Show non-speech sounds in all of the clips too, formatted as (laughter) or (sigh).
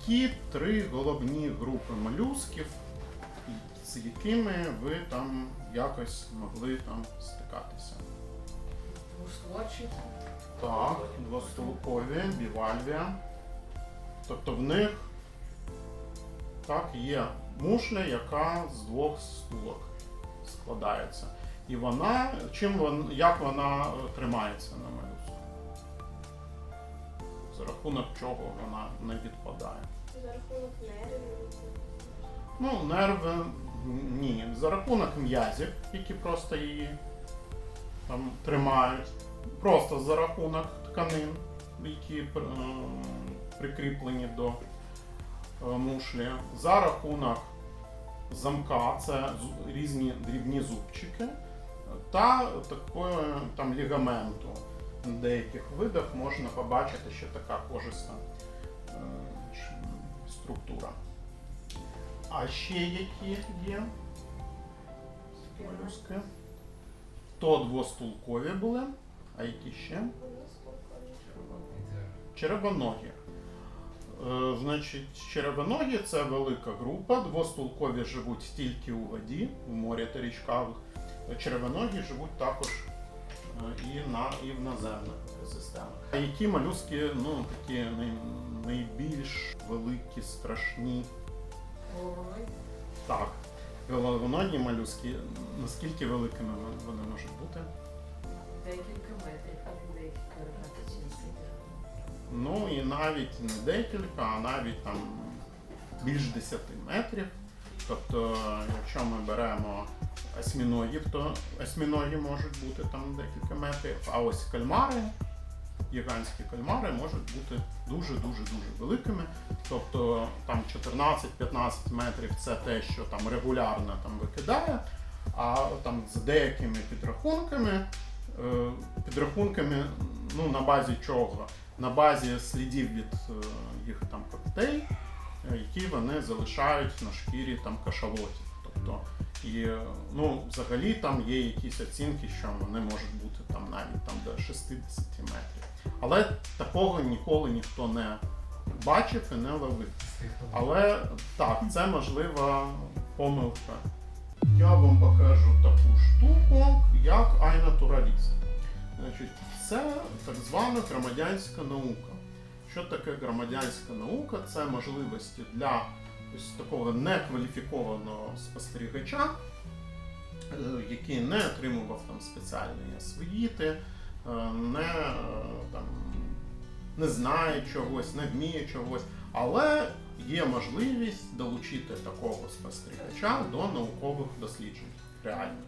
які три головні групи молюсків, з якими ви там якось могли там стикатися? Двустворчі. Так, двостолкові, бівальвія. Тобто в них так, є мушля, яка з двох стулок складається. І вона, чим вон, як вона тримається на молюску? За рахунок чого вона не відпадає? За рахунок нервів. Ну, нерви ні. За рахунок м'язів, які просто її там тримають. Просто за рахунок тканин, які е, прикріплені до е, мушлі. За рахунок замка, це різні дрібні зубчики, та такої там лігаменту. На деяких видах можна побачити ще така кожиста е, структура. А ще які є молюски? То двостулкові були, а які ще? Червоногі. Е, значить, червоногі це велика група. Двостулкові живуть тільки у воді, в морі та річках. Червоногі живуть також і, на, і в наземних екосистемах. А які молюски ну, такі най, найбільш великі, страшні? Голови. Так, головоногі молюски, наскільки великими вони- можуть бути? Декілька метрів, а декілька. Ну і навіть не декілька, а навіть там більш 10 метрів. Тобто, якщо ми беремо осьміногів, то осьміноги можуть бути там декілька метрів, а ось кальмари, гігантські кальмари можуть бути дуже-дуже дуже великими. Тобто там 14-15 метрів це те, що там регулярно там викидає, а там з деякими підрахунками, е, підрахунками, ну на базі чого? На базі слідів від е, їх там когтей, е, які вони залишають на шкірі там кашалотів. Тобто, і е, ну, взагалі там є якісь оцінки, що вони можуть бути там навіть там до 60 метрів. Але такого ніколи ніхто не бачив і не ловив. Але так, це можлива помилка. Я вам покажу таку штуку, як айнатураліст. Значить, це так звана громадянська наука. Що таке громадянська наука? Це можливості для ось такого некваліфікованого спостерігача, е, який не отримував там спеціальні освіти, е, не, е, там, не знає чогось, не вміє чогось, але є можливість долучити такого спостерігача до наукових досліджень реально.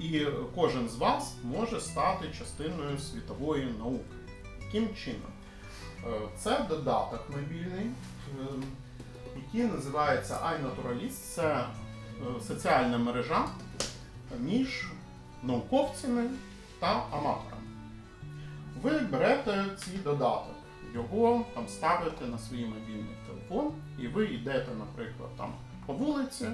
І кожен з вас може стати частиною світової науки. Яким чином? Це додаток мобільний, який називається iNaturalist. Це е, соціальна мережа між науковцями та аматорами. Ви берете цей додаток, його там ставите на свій мобільний телефон, і ви йдете, наприклад, там по вулиці,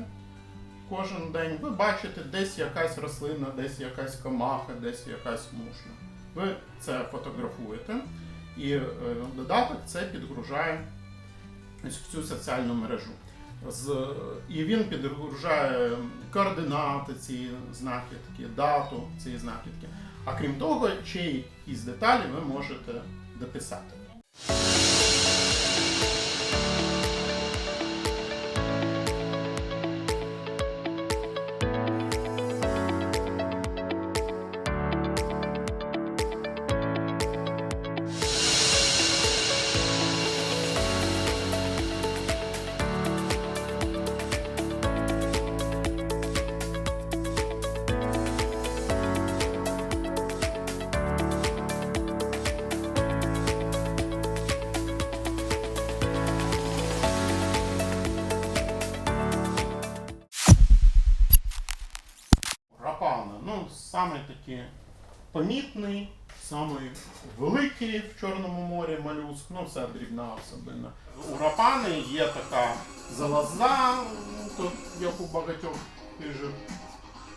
кожен день ви бачите десь якась рослина, десь якась комаха, десь якась мушля. Ви це фотографуєте, і е, додаток це підгружає в цю соціальну мережу. З, і він підгружає координати цієї знахідки, дату цієї знахідки. А крім того, ще із деталі ви можете дописати. Саме такий помітний, самий великий в Чорному морі молюск, ну це дрібна особина. У рапани є така залоза, ну, як у багатьох хижих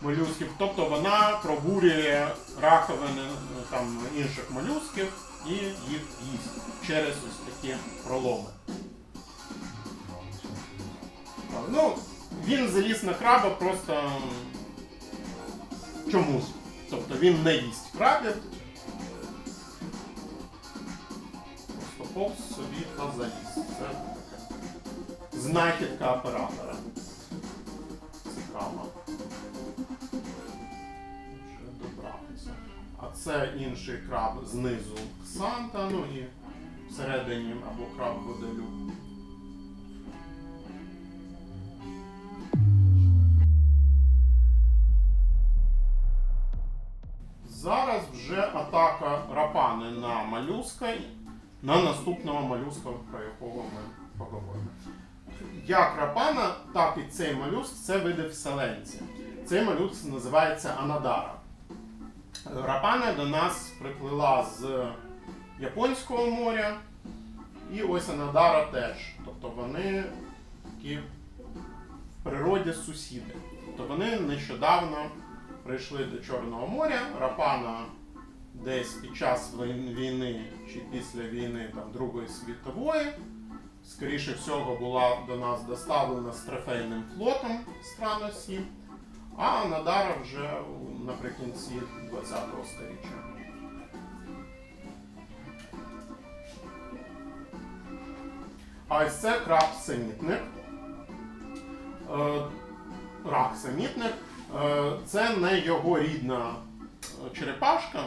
молюсків, тобто вона пробурює раковини ну, там, інших молюсків і їх їсть через ось такі проломи. Ну, він заліз на краба просто чомусь. Тобто він не їсть крабів. Просто собі та заліз. Це таке. Знахідка оператора. Цікаво. Вже добратися. А це інший краб знизу Санта, ну і всередині або краб водолюб. Вже атака рапани на малюска, на наступного малюска, про якого ми поговоримо. Як рапана, так і цей молюск це види вселенці. Цей молюск називається Анадара. Рапана до нас приплила з Японського моря, і ось Анадара теж. Тобто вони такі в природі сусіди. Тобто вони нещодавно прийшли до Чорного моря. Рапана десь під час війни чи після війни там, Другої світової, скоріше всього, була до нас доставлена з трофейним флотом стран осі, а Надара вже наприкінці 20-го сторіччя. А ось це краб-самітник. Е, рак-самітник. Е, Це не його рідна черепашка,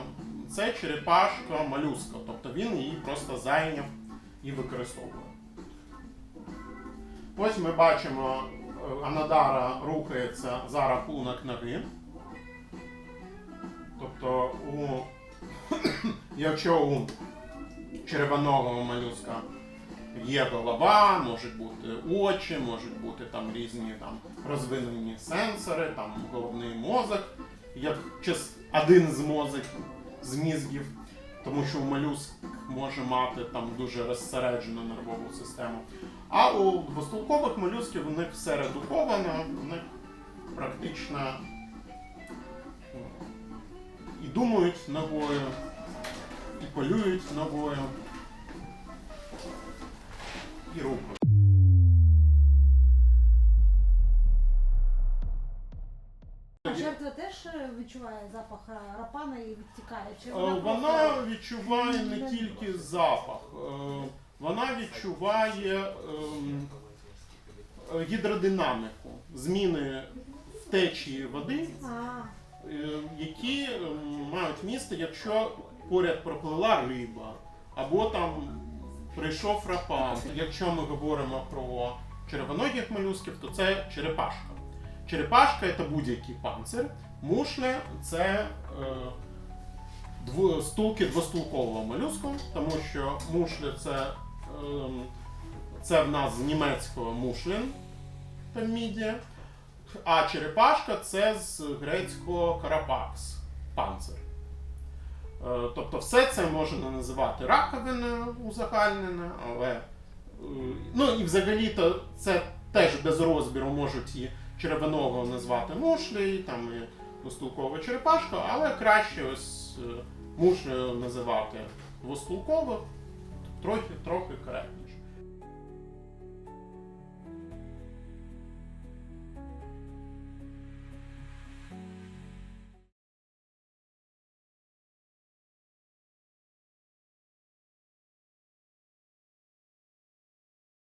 це черепашка молюска. Тобто він її просто зайняв і використовує. Ось ми бачимо, е, Анадара рухається за рахунок ноги. Тобто, у, (clears throat) якщо у червоного молюска є голова, можуть бути очі, можуть бути там різні там розвинені сенсори, там головний мозок, як час- один з мозок з мізгів, тому що молюск може мати там дуже розсереджену нервову систему. А у двостолкових молюсків у них все редуковано, у них практично ну, і думають ногою, і полюють ногою, і рукою. Відчуває запах е, рапана і відтікає? Чи Е, вона, Вона просто- відчуває не тільки запах, е, вона відчуває ем, е, гідродинаміку, зміни в течії води, е, які ем, мають місце, якщо поряд проплила риба, або там прийшов рапан. Якщо ми говоримо про червоногих молюсків, то це черепашка. Черепашка це будь-який панцир. Мушля це е, стулки двостулкового молюску, тому що мушля це, ем, це в нас з німецького мушлін та мідія, а черепашка це з грецького карапакс панцир. Е, Тобто все це можна називати раковиною узагальненою, але е, ну і взагалі-то це теж без розбіру можуть і червоного назвати мушлею, там і двостулкова черепашка, але краще ось мушу називати двостулково, трохи, трохи коректніше.